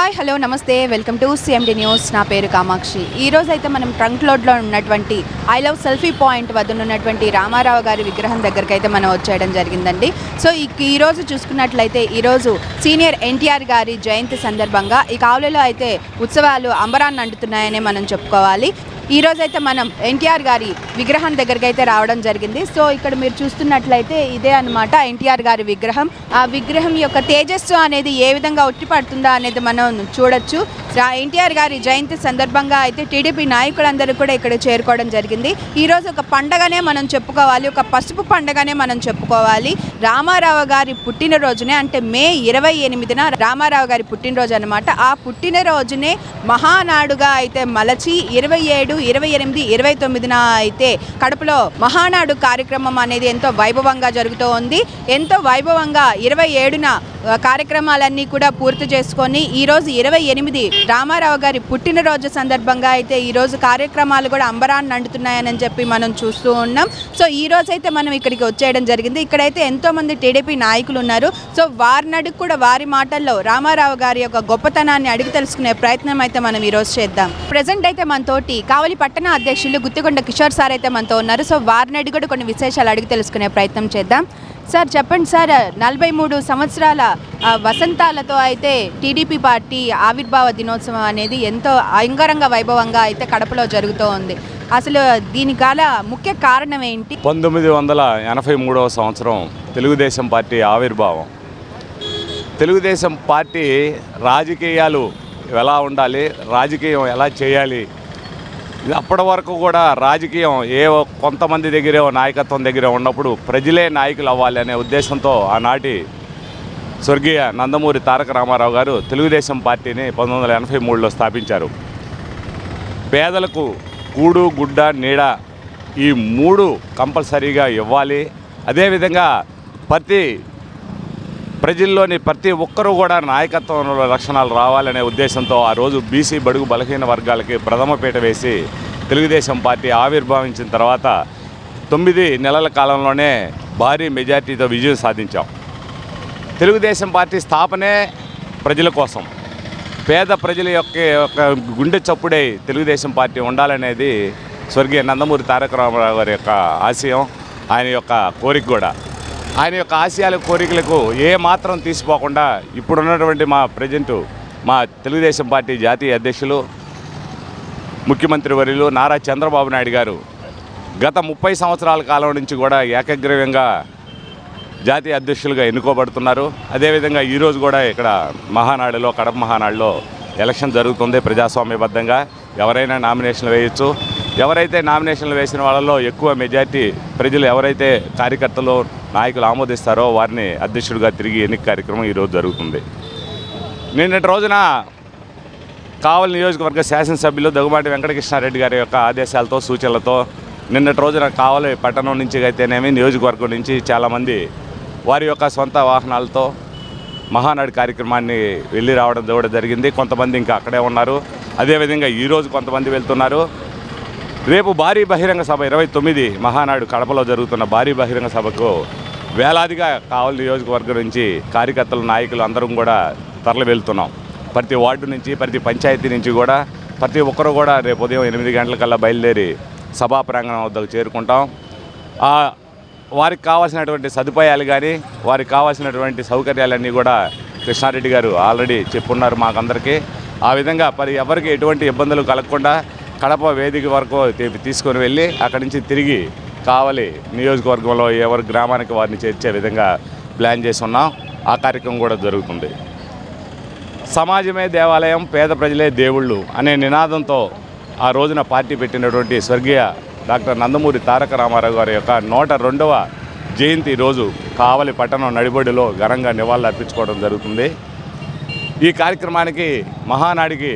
Hi hello నమస్తే. Welcome to CMD news. నా పేరు కామాక్షి. ఈ రోజు అయితే మనం ట్రంక్ లోడ్లో ఉన్నటువంటి ఐ లవ్ సెల్ఫీ పాయింట్ వద్ద ఉన్నటువంటి రామారావు గారి విగ్రహం దగ్గరికి అయితే మనం వచ్చేయడం జరిగిందండి. సో ఈ ఈ రోజు చూసుకున్నట్లయితే ఈరోజు సీనియర్ ఎన్టీఆర్ గారి జయంతి సందర్భంగా ఈ కావలిలో అయితే ఉత్సవాలు అంబరాన్ని అంటుతున్నాయని మనం చెప్పుకోవాలి. ఈ అయితే మనం ఎన్టీఆర్ గారి విగ్రహం దగ్గరికి అయితే రావడం జరిగింది. సో ఇక్కడ మీరు చూస్తున్నట్లయితే ఇదే అన్నమాట ఎన్టీఆర్ గారి విగ్రహం. ఆ విగ్రహం యొక్క తేజస్సు అనేది ఏ విధంగా ఉట్టిపడుతుందా అనేది మనం చూడొచ్చు. ఎన్టీఆర్ గారి జయంతి సందర్భంగా అయితే టీడీపీ నాయకులందరూ కూడా ఇక్కడ చేరుకోవడం జరిగింది. ఈరోజు ఒక పండగనే మనం చెప్పుకోవాలి. ఒక పసుపు పండగనే మనం చెప్పుకోవాలి. రామారావు గారి పుట్టినరోజునే అంటే మే ఇరవై ఎనిమిదిన రామారావు గారి పుట్టినరోజు అనమాట ఆ పుట్టినరోజునే మహానాడుగా అయితే మలచి ఇరవై ఏడు ఇరవై ఎనిమిది ఇరవై తొమ్మిదిన అయితే కడపలో మహానాడు కార్యక్రమం అనేది ఎంతో వైభవంగా జరుగుతూ ఉంది ఎంతో వైభవంగా ఇరవై ఏడున కార్యక్రమాలన్నీ కూడా పూర్తి చేసుకొని ఈరోజు ఇరవై ఎనిమిది రామారావు గారి పుట్టినరోజు సందర్భంగా అయితే ఈరోజు కార్యక్రమాలు కూడా అంబరాన్ని అంటున్నాయని చెప్పి మనం చూస్తూ ఉన్నాం. సో ఈ రోజు అయితే మనం ఇక్కడికి వచ్చేయడం జరిగింది. ఇక్కడైతే ఎంతోమంది టీడీపీ నాయకులు ఉన్నారు. సో వారినడుగు కూడా వారి మాటల్లో రామారావు గారి యొక్క గొప్పతనాన్ని అడిగి తెలుసుకునే ప్రయత్నం అయితే మనం ఈరోజు చేద్దాం. ప్రజెంట్ అయితే మనతోటి కావలి పట్టణ అధ్యక్షులు గుత్తికొండ కిషోర్ సార్ అయితే మనతో ఉన్నారు. సో వారిని అడిగి కూడా కొన్ని విశేషాలు అడిగి తెలుసుకునే ప్రయత్నం చేద్దాం. సార్ చెప్పండి సార్. నలభై మూడు సంవత్సరాల వసంతాలతో అయితే టీడీపీ పార్టీ ఆవిర్భావ దినోత్సవం అనేది ఎంతో అంగరంగ వైభవంగా అయితే కడపలో జరుగుతూ ఉంది. అసలు దీని గల ముఖ్య కారణం ఏంటి? పంతొమ్మిది వందల ఎనభై మూడవ సంవత్సరం తెలుగుదేశం పార్టీ ఆవిర్భావం. తెలుగుదేశం పార్టీ రాజకీయాలు ఎలా ఉండాలి రాజకీయం ఎలా చేయాలి ఇది అప్పటి వరకు కూడా రాజకీయం ఏ కొంతమంది దగ్గరే నాయకత్వం దగ్గరే ఉన్నప్పుడు ప్రజలే నాయకులు అవ్వాలి అనే ఉద్దేశంతో ఆనాటి స్వర్గీయ నందమూరి తారక రామారావు గారు తెలుగుదేశం పార్టీని పంతొమ్మిది వందల ఎనభై మూడులో స్థాపించారు. పేదలకు కూడు గుడ్డ నీడ ఈ మూడు కంపల్సరీగా ఇవ్వాలి. అదేవిధంగా ప్రతి ప్రజల్లోని ప్రతి ఒక్కరూ కూడా నాయకత్వంలో లక్షణాలు రావాలనే ఉద్దేశంతో ఆ రోజు బీసీ బడుగు బలహీన వర్గాలకి ప్రథమపీట వేసి తెలుగుదేశం పార్టీ ఆవిర్భావించిన తర్వాత తొమ్మిది నెలల కాలంలోనే భారీ మెజార్టీతో విజయం సాధించాం. తెలుగుదేశం పార్టీ స్థాపనే ప్రజల కోసం. పేద ప్రజల యొక్క యొక్క గుండె చప్పుడై తెలుగుదేశం పార్టీ ఉండాలనేది స్వర్గీయ నందమూరి తారక రామారావు గారి యొక్క ఆశయం ఆయన యొక్క కోరిక కూడా. ఆయన యొక్క ఆశయాల కోరికలకు ఏ మాత్రం తీసిపోకుండా ఇప్పుడున్నటువంటి మా ప్రజెంటు మా తెలుగుదేశం పార్టీ జాతీయ అధ్యక్షులు ముఖ్యమంత్రి వర్యులు నారా చంద్రబాబు నాయుడు గారు గత ముప్పై సంవత్సరాల కాలం నుంచి కూడా ఏకగ్రీవంగా జాతీయ అధ్యక్షులుగా ఎన్నుకోబడుతున్నారు. అదేవిధంగా ఈరోజు కూడా ఇక్కడ మహానాడులో కడప మహానాడులో ఎలక్షన్ జరుగుతుంది ప్రజాస్వామ్యబద్ధంగా. ఎవరైనా నామినేషన్లు వేయచ్చు. ఎవరైతే నామినేషన్లు వేసిన వాళ్ళలో ఎక్కువ మెజార్టీ ప్రజలు ఎవరైతే కార్యకర్తలు నాయకులు ఆమోదిస్తారో వారిని అధ్యక్షుడిగా తిరిగి ఎన్నిక కార్యక్రమం ఈరోజు జరుగుతుంది. నిన్నటి రోజున కావలి నియోజకవర్గ శాసనసభ్యులు దగ్గుమాటి వెంకటకృష్ణారెడ్డి గారి యొక్క ఆదేశాలతో సూచనలతో నిన్నటి రోజున కావలి పట్టణం నుంచి అయితేనేమి నియోజకవర్గం నుంచి చాలామంది వారి యొక్క సొంత వాహనాలతో మహానాడు కార్యక్రమాన్ని వెళ్ళి రావడం కూడా జరిగింది. కొంతమంది ఇంకా అక్కడే ఉన్నారు. అదేవిధంగా ఈరోజు కొంతమంది వెళ్తున్నారు. రేపు భారీ బహిరంగ సభ ఇరవై తొమ్మిది మహానాడు కడపలో జరుగుతున్న భారీ బహిరంగ సభకు వేలాదిగా కావలి నియోజకవర్గం నుంచి కార్యకర్తలు నాయకులు అందరం కూడా తరలి వెళ్తున్నాం. ప్రతి వార్డు నుంచి ప్రతి పంచాయతీ నుంచి కూడా ప్రతి ఒక్కరు కూడా రేపు ఉదయం ఎనిమిది గంటలకల్లా బయలుదేరి సభా ప్రాంగణం వద్దకు చేరుకుంటాం. వారికి కావాల్సినటువంటి సదుపాయాలు కానీ వారికి కావాల్సినటువంటి సౌకర్యాలన్నీ కూడా కృష్ణారెడ్డి గారు ఆల్రెడీ చెప్పున్నారు మాకందరికీ. ఆ విధంగా మరి ఎవరికి ఎటువంటి ఇబ్బందులు కలగకుండా కడప వేదిక వరకు తీసుకొని వెళ్ళి అక్కడి నుంచి తిరిగి కావలి నియోజకవర్గంలో ఎవరి గ్రామానికి వారిని చేర్చే విధంగా ప్లాన్ చేసి ఉన్నాం ఆ కార్యక్రమం కూడా జరుగుతుంది. సమాజమే దేవాలయం పేద ప్రజలే దేవుళ్ళు అనే నినాదంతో ఆ రోజున పార్టీ పెట్టినటువంటి స్వర్గీయ డాక్టర్ నందమూరి తారక రామారావు గారి యొక్క నూట రెండవ జయంతి రోజు కావలి పట్టణం నడిబడిలో ఘనంగా నివాళులు అర్పించుకోవడం జరుగుతుంది. ఈ కార్యక్రమానికి మహానాడికి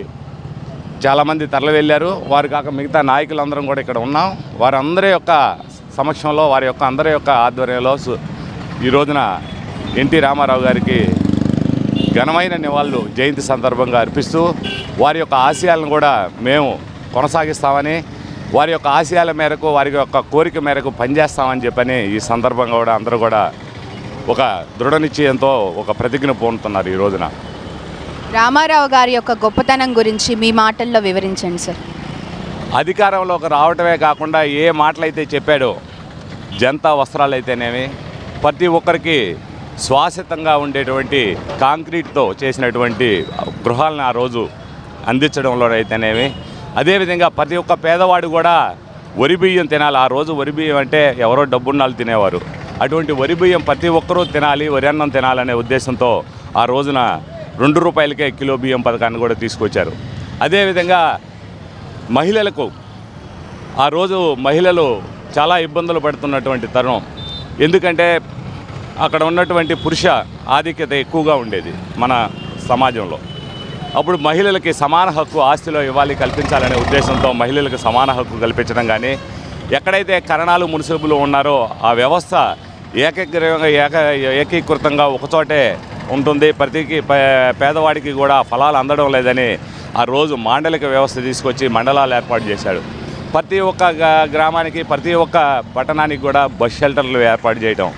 చాలామంది తరలి వెళ్ళారు. వారు కాక మిగతా నాయకులందరం కూడా ఇక్కడ ఉన్నాం. వారందరి యొక్క సమక్షంలో వారి యొక్క అందరి యొక్క ఆధ్వర్యంలో సు- ఈ రోజున ఎన్టీ రామారావు గారికి ఘనమైన నివాళులు జయంతి సందర్భంగా అర్పిస్తూ వారి యొక్క ఆశయాలను కూడా మేము కొనసాగిస్తామని వారి యొక్క ఆశయాల మేరకు వారి యొక్క కోరిక మేరకు పనిచేస్తామని చెప్పని ఈ సందర్భంగా కూడా అందరూ కూడా ఒక దృఢ నిశ్చయంతో ఒక ప్రతిజ్ఞ పూనుతున్నారు ఈ రోజున. రామారావు గారి యొక్క గొప్పతనం గురించి మీ మాటల్లో వివరించండి సార్. అధికారంలోకి రావటమే కాకుండా ఏ మాటలైతే చెప్పాడో జనతా వస్త్రాలు అయితేనేమి ప్రతి ఒక్కరికి శ్వాసితంగా ఉండేటువంటి కాంక్రీట్తో చేసినటువంటి గృహాలను ఆ రోజు అందించడంలో అయితేనేమి అదేవిధంగా ప్రతి ఒక్క పేదవాడు కూడా వరి బియ్యం తినాలి. ఆ రోజు వరి బియ్యం అంటే ఎవరో డబ్బున్నాళ్ళు తినేవారు. అటువంటి వరి బియ్యం ప్రతి ఒక్కరూ తినాలి వరి అన్నం తినాలనే ఉద్దేశంతో ఆ రోజున రెండు రూపాయలకే కిలో బియ్యం పథకాన్ని కూడా తీసుకొచ్చారు. అదేవిధంగా మహిళలకు ఆ రోజు మహిళలు చాలా ఇబ్బందులు పడుతున్నటువంటి తరుణం. ఎందుకంటే అక్కడ ఉన్నటువంటి పురుష ఆధిక్యత ఎక్కువగా ఉండేది మన సమాజంలో. అప్పుడు మహిళలకి సమాన హక్కు ఆస్తిలో ఇవ్వాలి కల్పించాలనే ఉద్దేశంతో మహిళలకు సమాన హక్కు కల్పించడం కానీ ఎక్కడైతే కరణాలు మున్సిపల్ ఉన్నారో ఆ వ్యవస్థ ఏకగ్రీవంగా ఏక ఏకీకృతంగా ఒకచోటే ఉంటుంది. ప్రతికి పే- పేదవాడికి కూడా ఫలాలు అందడం లేదని ఆ రోజు మాండలిక వ్యవస్థ తీసుకొచ్చి మండలాలు ఏర్పాటు చేశాడు. ప్రతి ఒక్క గ్రామానికి ప్రతి ఒక్క పట్టణానికి కూడా బస్ షెల్టర్లు ఏర్పాటు చేయటం.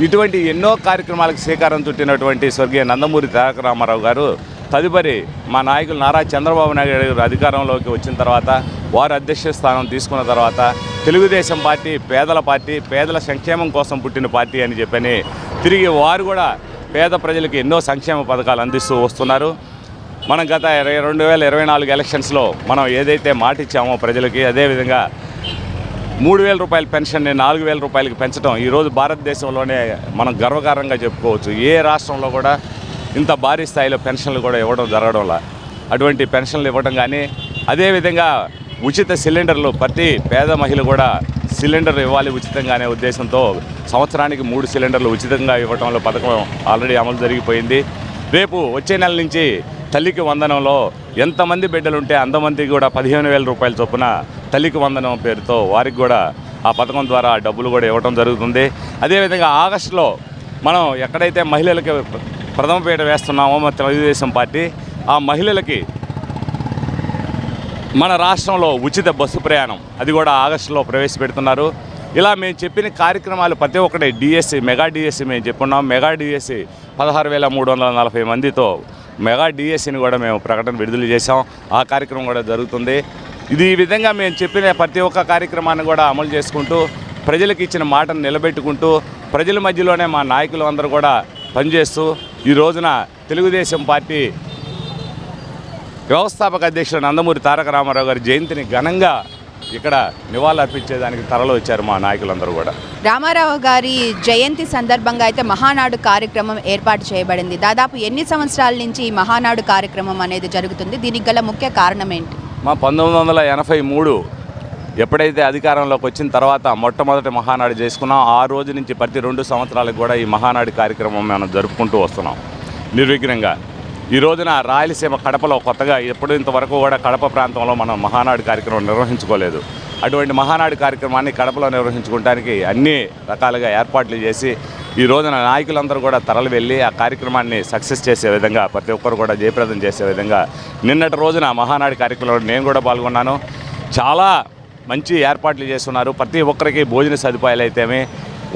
ఇటువంటి ఎన్నో కార్యక్రమాలకు శ్రీకారం చుట్టినటువంటి స్వర్గీయ నందమూరి తారక రామారావు గారు తదుపరి మా నాయకులు నారా చంద్రబాబు నాయుడు గారు అధికారంలోకి వచ్చిన తర్వాత వారు అధ్యక్ష స్థానం తీసుకున్న తర్వాత తెలుగుదేశం పార్టీ పేదల పార్టీ పేదల సంక్షేమం కోసం పుట్టిన పార్టీ అని చెప్పని తిరిగి వారు కూడా పేద ప్రజలకు ఎన్నో సంక్షేమ పథకాలు అందిస్తూ వస్తున్నారు. మనం గత ఇరవై రెండు వేల ఇరవై నాలుగు ఎలక్షన్స్లో మనం ఏదైతే మాట ఇచ్చామో ప్రజలకి అదేవిధంగా మూడు వేల రూపాయల పెన్షన్ని నాలుగు వేల రూపాయలకి పెంచడం ఈరోజు భారతదేశంలోనే మనం గర్వకారంగా చెప్పుకోవచ్చు. ఏ రాష్ట్రంలో కూడా ఇంత భారీ స్థాయిలో పెన్షన్లు కూడా ఇవ్వడం జరగడంలా అటువంటి పెన్షన్లు ఇవ్వడం కానీ అదేవిధంగా ఉచిత సిలిండర్లు ప్రతి పేద మహిళ కూడా సిలిండర్ ఇవ్వాలి ఉచితంగా అనే ఉద్దేశంతో సంవత్సరానికి మూడు సిలిండర్లు ఉచితంగా ఇవ్వడంలో పథకం ఆల్రెడీ అమలు జరిగిపోయింది. రేపు వచ్చే నెల నుంచి తల్లికి వందనంలో ఎంతమంది బిడ్డలు ఉంటే అంతమందికి కూడా పదిహేను వేల రూపాయల చొప్పున తల్లికి వందనం పేరుతో వారికి కూడా ఆ పథకం ద్వారా డబ్బులు కూడా ఇవ్వడం జరుగుతుంది. అదేవిధంగా ఆగస్టులో మనం ఎక్కడైతే మహిళలకి ప్రథమ పీట వేస్తున్నామో మన తెలుగుదేశం పార్టీ ఆ మహిళలకి మన రాష్ట్రంలో ఉచిత బస్సు ప్రయాణం అది కూడా ఆగస్టులో ప్రవేశపెడుతున్నారు. ఇలా మేము చెప్పిన కార్యక్రమాలు ప్రతి ఒక్కటి డిఎస్సి మెగా డిఎస్సి మేము చెప్పున్నాం మెగా డిఎస్సి పదహారు వేల మూడు వందల నలభై మందితో మెగా డిఎస్సిని కూడా మేము ప్రకటన విడుదల చేసాం ఆ కార్యక్రమం కూడా జరుగుతుంది. ఇది ఈ విధంగా మేము చెప్పిన ప్రతి ఒక్క కార్యక్రమాన్ని కూడా అమలు చేసుకుంటూ ప్రజలకు ఇచ్చిన మాటను నిలబెట్టుకుంటూ ప్రజల మధ్యలోనే మా నాయకులు అందరూ కూడా పనిచేస్తూ ఈ రోజున తెలుగుదేశం పార్టీ వ్యవస్థాపక అధ్యక్షుడు నందమూరి తారక రామారావు గారి జయంతిని ఘనంగా ఇక్కడ నివాళులర్పించేదానికి తరలి వచ్చారు మా నాయకులందరూ కూడా. రామారావు గారి జయంతి సందర్భంగా అయితే మహానాడు కార్యక్రమం ఏర్పాటు చేయబడింది. దాదాపు ఎన్ని సంవత్సరాల నుంచి ఈ మహానాడు కార్యక్రమం అనేది జరుగుతుంది? దీనికి గల ముఖ్య కారణం ఏంటి? మా పంతొమ్మిది వందల ఎనభై మూడు ఎప్పుడైతే అధికారంలోకి వచ్చిన తర్వాత మొట్టమొదటి మహానాడు చేసుకున్నాం ఆ రోజు నుంచి ప్రతి రెండు సంవత్సరాలకు కూడా ఈ మహానాడు కార్యక్రమం మనం జరుపుకుంటూ వస్తున్నాం. నిర్విఘ్నంగా. ఈ రోజున రాయలసీమ కడపలో కొత్తగా ఎప్పుడు ఇంతవరకు కూడా కడప ప్రాంతంలో మనం మహానాడు కార్యక్రమం నిర్వహించుకోలేదు. అటువంటి మహానాడు కార్యక్రమాన్ని కడపలో నిర్వహించుకోవడానికి అన్ని రకాలుగా ఏర్పాట్లు చేసి ఈ రోజున నాయకులందరూ కూడా తరలి వెళ్ళి ఆ కార్యక్రమాన్ని సక్సెస్ చేసే విధంగా ప్రతి ఒక్కరు కూడా జయప్రదం చేసే విధంగా నిన్నటి రోజున మహానాడు కార్యక్రమంలో నేను కూడా పాల్గొన్నాను. చాలా మంచి ఏర్పాట్లు చేస్తున్నారు. ప్రతి ఒక్కరికి భోజన సదుపాయాలు అయితేమి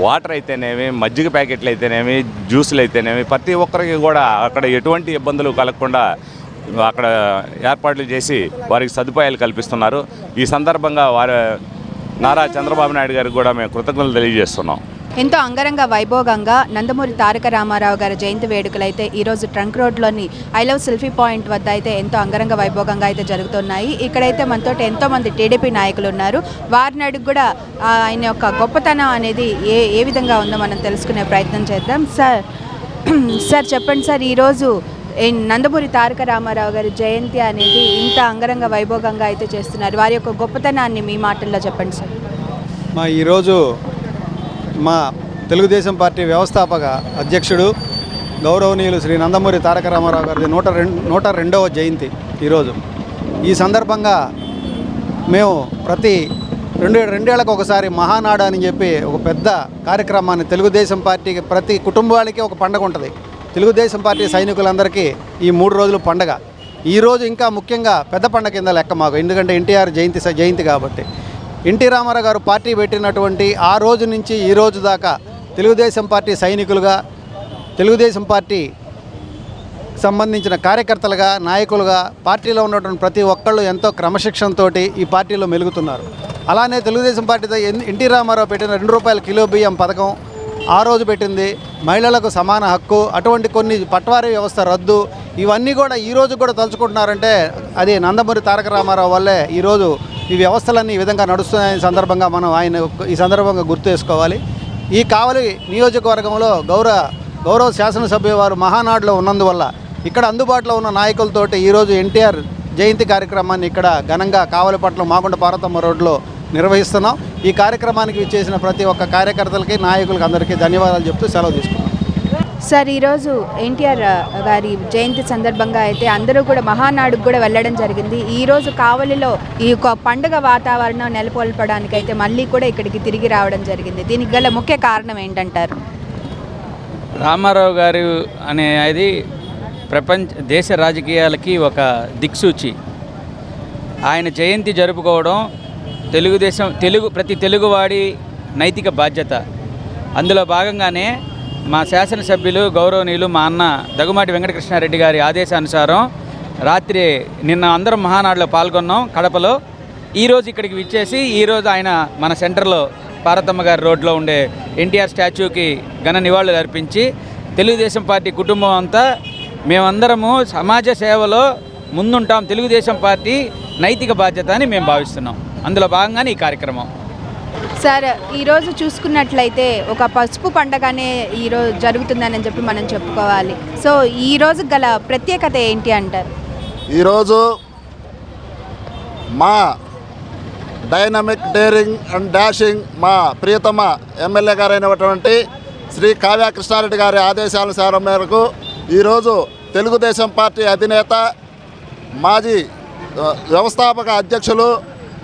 వాటర్ అయితేనేమి మజ్జిగ ప్యాకెట్లు అయితేనేమి జ్యూసులు అయితేనేమి ప్రతి ఒక్కరికి కూడా అక్కడ ఎటువంటి ఇబ్బందులు కలగకుండా అక్కడ ఏర్పాట్లు చేసి వారికి సదుపాయాలు కల్పిస్తున్నారు. ఈ సందర్భంగా వారు నారా చంద్రబాబు నాయుడు గారికి కూడా మేము కృతజ్ఞతలు తెలియజేస్తున్నాం. ఎంతో అంగరంగ వైభోగంగా నందమూరి తారక రామారావు గారి జయంతి వేడుకలు అయితే ఈరోజు ట్రంక్ రోడ్లోని ఐ లవ్ సెల్ఫీ పాయింట్ వద్ద అయితే ఎంతో అంగరంగ వైభోగంగా అయితే జరుగుతున్నాయి. ఇక్కడైతే మనతో ఎంతో మంది టీడీపీ నాయకులు ఉన్నారు. వారిని అడిగి కూడా ఆయన యొక్క గొప్పతనం అనేది ఏ ఏ విధంగా ఉందో మనం తెలుసుకునే ప్రయత్నం చేద్దాం. సార్ సార్ చెప్పండి సార్ ఈరోజు నందమూరి తారక రామారావు గారి జయంతి అనేది ఇంత అంగరంగ వైభోగంగా అయితే చేస్తున్నారు. వారి యొక్క గొప్పతనాన్ని మీ మాటల్లో చెప్పండి సార్. మా ఈరోజు మా తెలుగుదేశం పార్టీ వ్యవస్థాపక అధ్యక్షుడు గౌరవనీయులు శ్రీ నందమూరి తారక రామారావు గారి నూట రెండు నూట రెండవ జయంతి ఈరోజు. ఈ సందర్భంగా మేము ప్రతి రెండు రెండేళ్ళకు ఒకసారి మహానాడు అని చెప్పి ఒక పెద్ద కార్యక్రమాన్ని తెలుగుదేశం పార్టీకి ప్రతి కుటుంబాలకి ఒక పండగ ఉంటుంది. తెలుగుదేశం పార్టీ సైనికులందరికీ ఈ మూడు రోజులు పండగ. ఈరోజు ఇంకా ముఖ్యంగా పెద్ద పండగ కింద లెక్క మాకు. ఎందుకంటే ఎన్టీఆర్ జయంతి స- జయంతి కాబట్టి. ఎన్టీ రామారావు గారు పార్టీ పెట్టినటువంటి ఆ రోజు నుంచి ఈ రోజు దాకా తెలుగుదేశం పార్టీ సైనికులుగా తెలుగుదేశం పార్టీ సంబంధించిన కార్యకర్తలుగా నాయకులుగా పార్టీలో ఉన్నటువంటి ప్రతి ఒక్కళ్ళు ఎంతో క్రమశిక్షణతో ఈ పార్టీలో మెలుగుతున్నారు. అలానే తెలుగుదేశం పార్టీతో ఎన్- ఎన్టీ రామారావు పెట్టిన రెండు రూపాయల కిలో బియ్యం పథకం ఆ రోజు పెట్టింది. మహిళలకు సమాన హక్కు అటువంటి కొన్ని పట్వారీ వ్యవస్థ రద్దు ఇవన్నీ కూడా ఈ రోజు కూడా తలుచుకుంటున్నారంటే అది నందమూరి తారక రామారావు వల్లే ఈరోజు ఈ వ్యవస్థలన్నీ ఈ విధంగా నడుస్తున్నాయని సందర్భంగా మనం ఆయన ఈ సందర్భంగా గుర్తు చేసుకోవాలి. ఈ కావలి నియోజకవర్గంలో గౌరవ గౌరవ శాసనసభ్యు వారు మహానాడులో ఉన్నందువల్ల ఇక్కడ అందుబాటులో ఉన్న నాయకులతోటి ఈరోజు ఎన్టీఆర్ జయంతి కార్యక్రమాన్ని ఇక్కడ ఘనంగా కావలిపట్నం మాగుండ పార్వతమ్మ రోడ్లో నిర్వహిస్తున్నాం. ఈ కార్యక్రమానికి చేసిన ప్రతి ఒక్క కార్యకర్తలకి నాయకులకి అందరికీ ధన్యవాదాలు చెప్తూ సెలవు తీసుకున్నాం సార్ ఈరోజు ఎన్టీఆర్ గారి జయంతి సందర్భంగా అయితే అందరూ కూడా మహానాడుకు కూడా వెళ్ళడం జరిగింది. ఈరోజు కావలిలో ఈ యొక్క పండుగ వాతావరణం నెలకొల్పడానికి అయితే మళ్ళీ కూడా ఇక్కడికి తిరిగి రావడం జరిగింది. దీనికి గల ముఖ్య కారణం ఏంటంటారు? రామారావు గారు అనేది ప్రపంచ దేశ రాజకీయాలకి ఒక దిక్సూచి. ఆయన జయంతి జరుపుకోవడం తెలుగుదేశం తెలుగు ప్రతి తెలుగువాడి నైతిక బాధ్యత. అందులో భాగంగానే మా శాసనసభ్యులు గౌరవనీయులు మా అన్న దగుమాటి వెంకటకృష్ణారెడ్డి గారి ఆదేశానుసారం రాత్రి నిన్న అందరం మహానాడులో పాల్గొన్నాం కడపలో. ఈరోజు ఇక్కడికి విచ్చేసి ఈరోజు ఆయన మన సెంటర్లో పార్వతమ్మ గారి రోడ్లో ఉండే ఎన్టీఆర్ స్టాచ్యూకి ఘన నివాళులు అర్పించి తెలుగుదేశం పార్టీ కుటుంబం అంతా మేమందరము సమాజ సేవలో ముందుంటాం తెలుగుదేశం పార్టీ నైతిక బాధ్యత అని మేము భావిస్తున్నాం. అందులో భాగంగానే ఈ కార్యక్రమం. సార్ ఈరోజు చూసుకున్నట్లయితే ఒక పసుపు పండగనే ఈరోజు జరుగుతుందని చెప్పి మనం చెప్పుకోవాలి. సో ఈ రోజు గల ప్రత్యేకత ఏంటి అంటారు? ఈరోజు మా డైనమిక్ డేరింగ్ అండ్ డాషింగ్ మా ప్రియతమ ఎమ్మెల్యే గారైనటువంటి శ్రీ కావ్య కృష్ణారెడ్డి గారి ఆదేశానుసారం మేరకు ఈరోజు తెలుగుదేశం పార్టీ అధినేత మాజీ వ్యవస్థాపక అధ్యక్షులు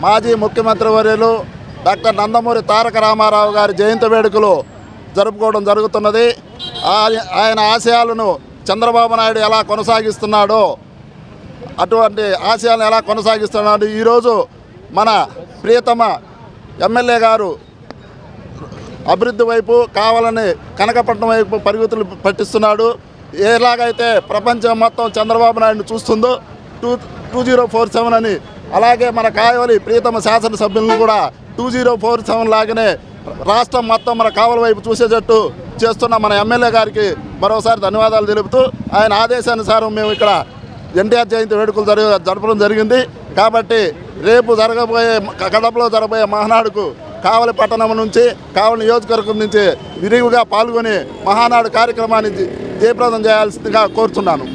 మాజీ ముఖ్యమంత్రి వర్యులు డాక్టర్ నందమూరి తారక రామారావు గారి జయంతి వేడుకలు జరుపుకోవడం జరుగుతున్నది. ఆయ- ఆయన ఆశయాలను చంద్రబాబు నాయుడు ఎలా కొనసాగిస్తున్నాడో అటువంటి ఆశయాలను ఎలా కొనసాగిస్తున్నాడు ఈరోజు మన ప్రియతమ ఎమ్మెల్యే గారు అభివృద్ధి వైపు కావాలని కనకపట్నం వైపు పరిగెత్తులు పట్టిస్తున్నాడు. ఎలాగైతే ప్రపంచం మొత్తం చంద్రబాబు నాయుడుని చూస్తుందో two two zero four seven అని అలాగే మన కాయవలి ప్రియతమ శాసనసభ్యులను కూడా టూ జీరో ఫోర్ సెవెన్ లాగానే రాష్ట్రం మొత్తం మన కావలి వైపు చూసేటట్టు చేస్తున్న మన ఎమ్మెల్యే గారికి మరోసారి ధన్యవాదాలు తెలుపుతూ ఆయన ఆదేశానుసారం మేము ఇక్కడ ఎన్టీఆర్ జయంతి వేడుకలు జరిగి జరపడం జరిగింది. కాబట్టి రేపు జరగబోయే కడపలో జరగబోయే మహానాడుకు కావలి పట్టణం నుంచి కావలి నియోజకవర్గం నుంచి విరివిగా పాల్గొని మహానాడు కార్యక్రమాన్ని జయప్రదం చేయాల్సిందిగా కోరుతున్నాను.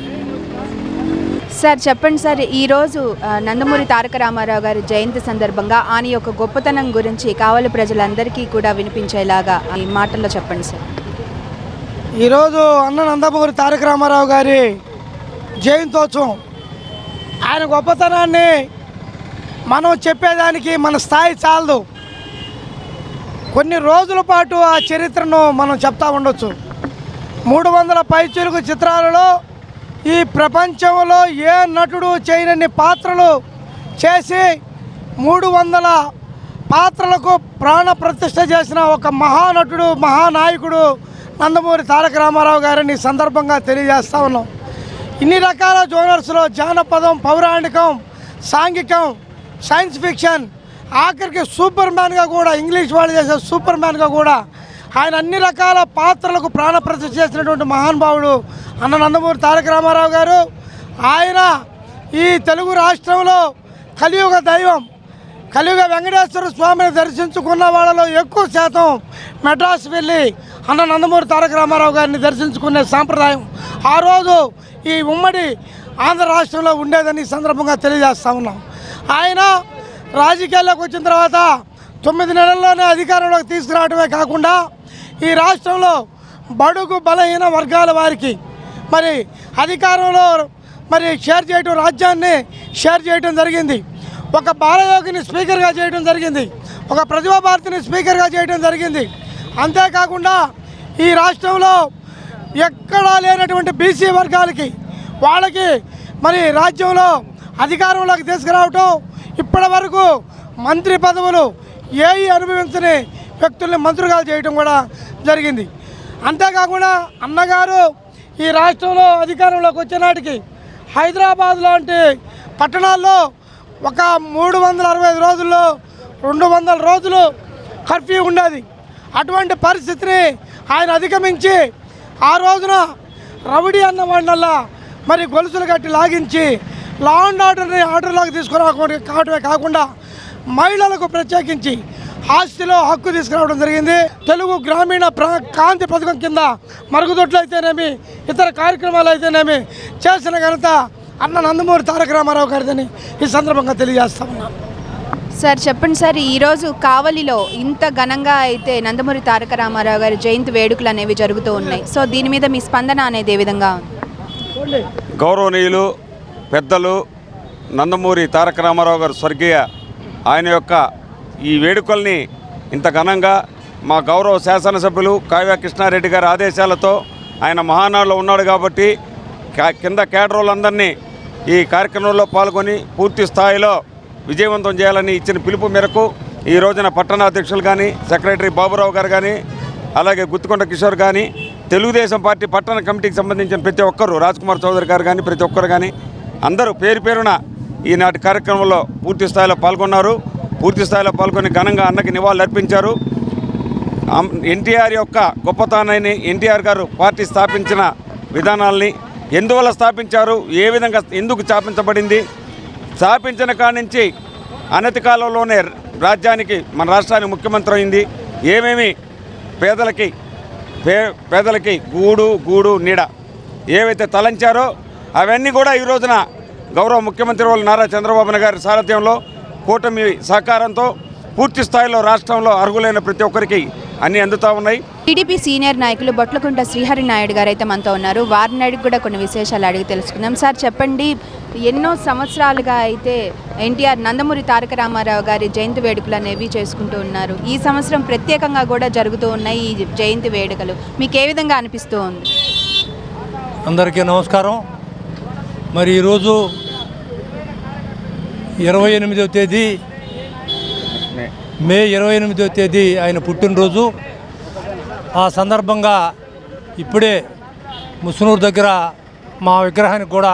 సార్ చెప్పండి సార్ ఈరోజు నందమూరి తారక రామారావు గారి జయంతి సందర్భంగా ఆయన యొక్క గొప్పతనం గురించి కావలి ప్రజలందరికీ కూడా వినిపించేలాగా ఈ మాటల్లో చెప్పండి సార్. ఈరోజు అన్న నందమూరి తారక రామారావు గారి జయంతోత్సవం. ఆయన గొప్పతనాన్ని మనం చెప్పేదానికి మన స్థాయి చాలదు. కొన్ని రోజుల పాటు ఆ చరిత్రను మనం చెప్తా ఉండొచ్చు. మూడు వందల పైచిలుకు చిత్రాలలో ఈ ప్రపంచంలో ఏ నటుడు చేయనన్ని పాత్రలు చేసి మూడు వందల పాత్రలకు ప్రాణ ప్రతిష్ట చేసిన ఒక మహానటుడు మహానాయకుడు నందమూరి తారక రామారావు గారిని ఈ సందర్భంగా తెలియజేస్తా ఉన్నాం. ఇన్ని రకాల జోనర్స్లో జానపదం పౌరాణికం సాంఘికం సైన్స్ ఫిక్షన్ ఆఖరికి సూపర్ మ్యాన్గా కూడా ఇంగ్లీష్ వాళ్ళు చేసే సూపర్ మ్యాన్గా కూడా ఆయన అన్ని రకాల పాత్రలకు ప్రాణప్రతిష్ఠ చేసినటువంటి మహానుభావుడు అన్న నందమూరి తారక రామారావు గారు. ఆయన ఈ తెలుగు రాష్ట్రంలో కలియుగ దైవం కలియుగ వెంకటేశ్వర స్వామిని దర్శించుకున్న వాళ్ళలో ఎక్కువ శాతం మెడ్రాస్ వెళ్ళి అన్న నందమూరి తారక రామారావు గారిని దర్శించుకునే సాంప్రదాయం ఆ రోజు ఈ ఉమ్మడి ఆంధ్ర రాష్ట్రంలో ఉండేదని సందర్భంగా తెలియజేస్తా ఉన్నాం. ఆయన రాజకీయాల్లోకి వచ్చిన తర్వాత తొమ్మిది నెలల్లోనే అధికారంలోకి తీసుకురావడమే కాకుండా ఈ రాష్ట్రంలో బడుగు బలహీన వర్గాల వారికి మరి అధికారంలో మరి షేర్ చేయటం రాజ్యాన్ని షేర్ చేయటం జరిగింది. ఒక బాలయోగిని స్పీకర్గా చేయడం జరిగింది. ఒక ప్రతిభా భారతిని స్పీకర్గా చేయడం జరిగింది. అంతేకాకుండా ఈ రాష్ట్రంలో ఎక్కడా లేనటువంటి బీసీ వర్గాలకి వాళ్ళకి మరి రాజ్యంలో అధికారంలోకి తీసుకురావటం ఇప్పటి వరకు మంత్రి పదవులు ఏవి అనుభవించని వ్యక్తుల్ని మంత్రులుగా చేయడం కూడా జరిగింది. అంతేకాకుండా అన్నగారు ఈ రాష్ట్రంలో అధికారంలోకి వచ్చేనాటికి హైదరాబాద్ లాంటి పట్టణాల్లో ఒక మూడు వందల అరవై ఐదు రోజుల్లో రెండు వందల రోజులు కర్ఫ్యూ ఉండేది. అటువంటి పరిస్థితిని ఆయన అధిగమించి ఆ రోజున రౌడీ అన్న వాడినల్లా మరి గొలుసులు కట్టి లాగించి లా అండ్ ఆర్డర్ని ఆర్డర్లోకి తీసుకురాకుండా కావడమే కాకుండా మహిళలకు ప్రత్యేకించి ఆస్తిలో హక్కు తీసుకురావడం జరిగింది. తెలుగు గ్రామీణ ప్రా కాంతి పథకం కింద మరుగుదొడ్లు అయితేనేమి ఇతర కార్యక్రమాలు అయితేనేమి చేసిన ఘనత అన్న నందమూరి తారక రామారావు గారిదని ఈ సందర్భంగా తెలియజేస్తా ఉన్నాను. సార్ చెప్పండి సార్ ఈరోజు కావలిలో ఇంత ఘనంగా అయితే నందమూరి తారక రామారావు గారి జయంతి వేడుకలు అనేవి జరుగుతూ ఉన్నాయి. సో దీని మీద మీ స్పందన అనేది ఏ విధంగా ఉంది? గౌరవనీయులు పెద్దలు నందమూరి తారక రామారావు గారు స్వర్గీయ ఆయన యొక్క ఈ వేడుకల్ని ఇంత ఘనంగా మా గౌరవ శాసనసభ్యులు కావ్య కృష్ణారెడ్డి గారి ఆదేశాలతో ఆయన మహానాడులో ఉన్నాడు కాబట్టి కింద కేడరోళ్ళందరినీ ఈ కార్యక్రమంలో పాల్గొని పూర్తి స్థాయిలో విజయవంతం చేయాలని ఇచ్చిన పిలుపు మేరకు ఈ రోజున పట్టణాధ్యక్షులు కానీ సెక్రటరీ బాబురావు గారు కానీ అలాగే గుత్తుకొండ కిషోర్ కానీ తెలుగుదేశం పార్టీ పట్టణ కమిటీకి సంబంధించిన ప్రతి ఒక్కరు రాజ్కుమార్ చౌదరి గారు కానీ ప్రతి ఒక్కరు కానీ అందరూ పేరు పేరున ఈనాటి కార్యక్రమంలో పూర్తి స్థాయిలో పాల్గొన్నారు. పూర్తి స్థాయిలో పాల్గొని ఘనంగా అన్నకి నివాళులు అర్పించారు. ఎన్టీఆర్ యొక్క గొప్పతనాన్ని ఎన్టీఆర్ గారు పార్టీ స్థాపించిన విధానాల్ని ఎందువల్ల స్థాపించారు? ఏ విధంగా ఎందుకు స్థాపించబడింది? స్థాపించిన కాడి నుంచి అనతి కాలంలోనే రాజ్యానికి మన రాష్ట్రానికి ముఖ్యమంత్రి అయింది. ఏమేమి పేదలకి పే పేదలకి గూడు గూడు నీడ ఏవైతే తలంచారో అవన్నీ కూడా ఈ రోజున గౌరవ ముఖ్యమంత్రి వాళ్ళు నారా చంద్రబాబు గారి సారథ్యంలో కూటమి సహకారంతో పూర్తి స్థాయిలో రాష్ట్రంలో అర్హులైన ప్రతి ఒక్కరికి అన్నీ అందుతూ ఉన్నాయి. టీడీపీ సీనియర్ నాయకులు బొట్లకుంట శ్రీహరి నాయుడు గారు అయితే మనతో ఉన్నారు. వారిని అడిగి కూడా కొన్ని విశేషాలు అడిగి తెలుసుకుందాం. సార్ చెప్పండి ఎన్నో సంవత్సరాలుగా అయితే ఎన్టీఆర్ నందమూరి తారక రామారావు గారి జయంతి వేడుకలు అనేవి చేసుకుంటూ ఉన్నారు. ఈ సంవత్సరం ప్రత్యేకంగా కూడా జరుగుతూ ఉన్నాయి ఈ జయంతి వేడుకలు. మీకు ఏ విధంగా అనిపిస్తూ ఉంది? అందరికీ నమస్కారం. మరి ఈరోజు ఇరవై ఎనిమిదవ తేదీ. మే ఇరవై ఎనిమిదవ తేదీ ఆయన పుట్టినరోజు. ఆ సందర్భంగా ఇప్పుడే ముసునూరు దగ్గర మా విగ్రహానికి కూడా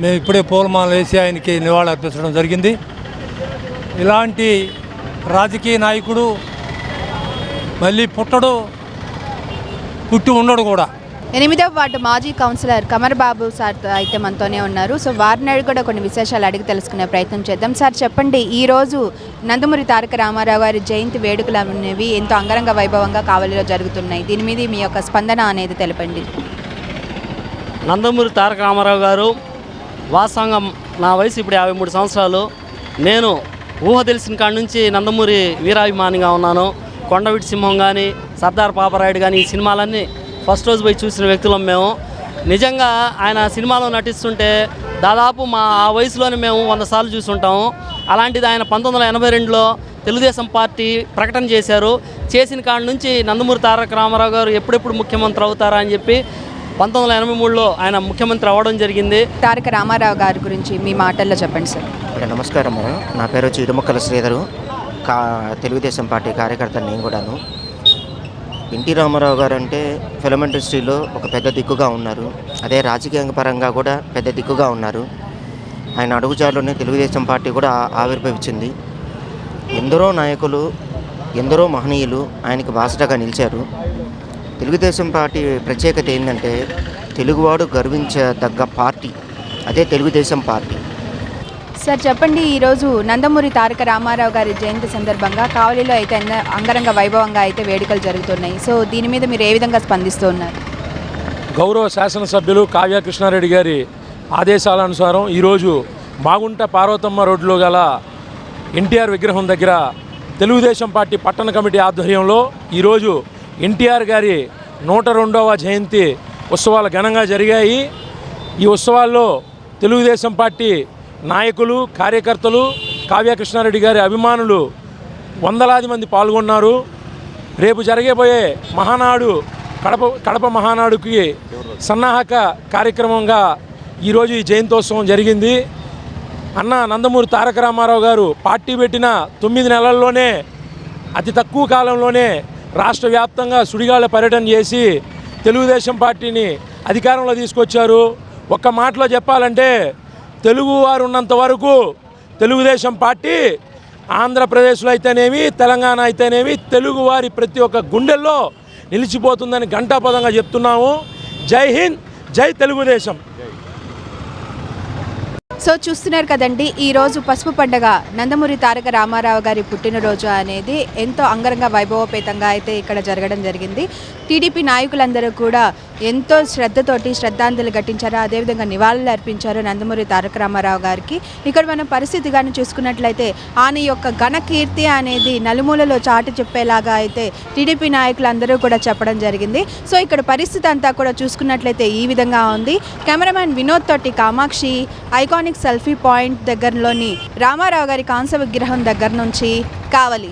మేము ఇప్పుడే పూలమాల వేసి ఆయనకి నివాళులర్పించడం జరిగింది. ఇలాంటి రాజకీయ నాయకుడు మళ్ళీ పుట్టడు పుట్టి ఉండడు కూడా. ఎనిమిదవ వార్డు మాజీ కౌన్సిలర్ కమర్ బాబు సార్ అయితే మనతోనే ఉన్నారు. సో వారిని కూడా కొన్ని విశేషాలు అడిగి తెలుసుకునే ప్రయత్నం చేద్దాం. సార్ చెప్పండి ఈ రోజు నందమూరి తారక రామారావు గారి జయంతి వేడుకలు అనేవి ఎంతో అంగరంగ వైభవంగా కావలిలో జరుగుతున్నాయి. దీని మీద మీ యొక్క స్పందన అనేది తెలపండి. నందమూరి తారక రామారావు గారు వాస్తవంగా నా వయసు ఇప్పుడు యాభై మూడు సంవత్సరాలు. నేను ఊహ తెలిసిన కాడి నుంచి నందమూరి వీరాభిమానిగా ఉన్నాను. కొండవిటి సింహం కానీ సర్దార్ పాపరాయుడు కానీ ఈ సినిమాలన్నీ ఫస్ట్ రోజు పోయి చూసిన వ్యక్తులం మేము. నిజంగా ఆయన సినిమాలో నటిస్తుంటే దాదాపు మా ఆ వయసులోనే మేము వంద సార్లు చూసుంటాము అలాంటిది ఆయన పంతొమ్మిది వందల ఎనభై రెండులో తెలుగుదేశం పార్టీ ప్రకటన చేశారు. చేసిన కాడి నుంచి నందమూరి తారక రామారావు గారు ఎప్పుడెప్పుడు ముఖ్యమంత్రి అవుతారా అని చెప్పి పంతొమ్మిది వందల ఎనభై మూడులో ఆయన ముఖ్యమంత్రి అవ్వడం జరిగింది. తారక రామారావు గారి గురించి మీ మాటల్లో చెప్పండి సార్. ఓకే, నమస్కారం నా పేరు వచ్చి ఇడుముక్కల శ్రీధరు. కా తెలుగుదేశం పార్టీ కార్యకర్త నేను కూడాను. ఎన్టీ రామారావు గారు అంటే ఫిలం ఇండస్ట్రీలో ఒక పెద్ద దిక్కుగా ఉన్నారు. అదే రాజకీయ పరంగా కూడా పెద్ద దిక్కుగా ఉన్నారు. ఆయన అడుగుజాడలోనే తెలుగుదేశం పార్టీ కూడా ఆవిర్భవించింది. ఎందరో నాయకులు ఎందరో మహనీయులు ఆయనకి బాసటగా నిలిచారు. తెలుగుదేశం పార్టీ ప్రత్యేకత ఏంటంటే తెలుగువాడు గర్వించదగ్గ పార్టీ. అదే తెలుగుదేశం పార్టీ. సార్ చెప్పండి ఈరోజు నందమూరి తారక రామారావు గారి జయంతి సందర్భంగా కావలిలో అయితే అంగరంగ వైభవంగా అయితే వేడుకలు జరుగుతున్నాయి. సో దీని మీద మీరు ఏ విధంగా స్పందిస్తూ ఉన్నారు? గౌరవ శాసనసభ్యులు కావ్య కృష్ణారెడ్డి గారి ఆదేశాల అనుసారం ఈరోజు మాగుంట పార్వతమ్మ రోడ్లో గల ఎన్టీఆర్ విగ్రహం దగ్గర తెలుగుదేశం పార్టీ పట్టణ కమిటీ ఆధ్వర్యంలో ఈరోజు ఎన్టీఆర్ గారి నూట రెండవ జయంతి ఉత్సవాలు ఘనంగా జరిగాయి. ఈ ఉత్సవాల్లో తెలుగుదేశం పార్టీ నాయకులు కార్యకర్తలు కావ్యకృష్ణారెడ్డి గారి అభిమానులు వందలాది మంది పాల్గొన్నారు. రేపు జరగబోయే మహానాడు కడప కడప మహానాడుకి సన్నాహక కార్యక్రమంగా ఈరోజు ఈ జయంతోత్సవం జరిగింది. అన్న నందమూరి తారక రామారావు గారు పార్టీ పెట్టిన తొమ్మిది నెలల్లోనే అతి తక్కువ కాలంలోనే రాష్ట్ర వ్యాప్తంగా సుడిగాళ్ళ పర్యటన చేసి తెలుగుదేశం పార్టీని అధికారంలో తీసుకొచ్చారు. ఒక్క మాటలో చెప్పాలంటే తెలుగువారు ఉన్నంత వరకు తెలుగుదేశం పార్టీ ఆంధ్రప్రదేశ్లో అయితేనేమి తెలంగాణ అయితేనేమి తెలుగువారి ప్రతి ఒక్క గుండెల్లో నిలిచిపోతుందని ఘంటాపదంగా చెప్తున్నాము. జై హింద్ జై తెలుగుదేశం. సో చూస్తున్నారు కదండి ఈ రోజు పసుపు పండగ. నందమూరి తారక రామారావు గారి పుట్టినరోజు అనేది ఎంతో అంగరంగ వైభవపేతంగా అయితే ఇక్కడ జరగడం జరిగింది. టీడీపీ నాయకులందరూ కూడా ఎంతో శ్రద్ధతోటి శ్రద్ధాంజలి ఘటించారు. అదేవిధంగా నివాళులు అర్పించారు నందమూరి తారక రామారావు గారికి. ఇక్కడ మనం పరిస్థితి కానీ చూసుకున్నట్లయితే ఆయన యొక్క ఘనకీర్తి అనేది నలుమూలలో చాటి చెప్పేలాగా అయితే టీడీపీ నాయకులందరూ కూడా చెప్పడం జరిగింది. సో ఇక్కడ పరిస్థితి అంతా కూడా చూసుకున్నట్లయితే ఈ విధంగా ఉంది. కెమెరామ్యాన్ వినోద్ తోటి Kamakshi iconic iconic selfie point దగ్గరలోని రామారావు గారి కాంస విగ్రహం దగ్గర నుంచి కావలి.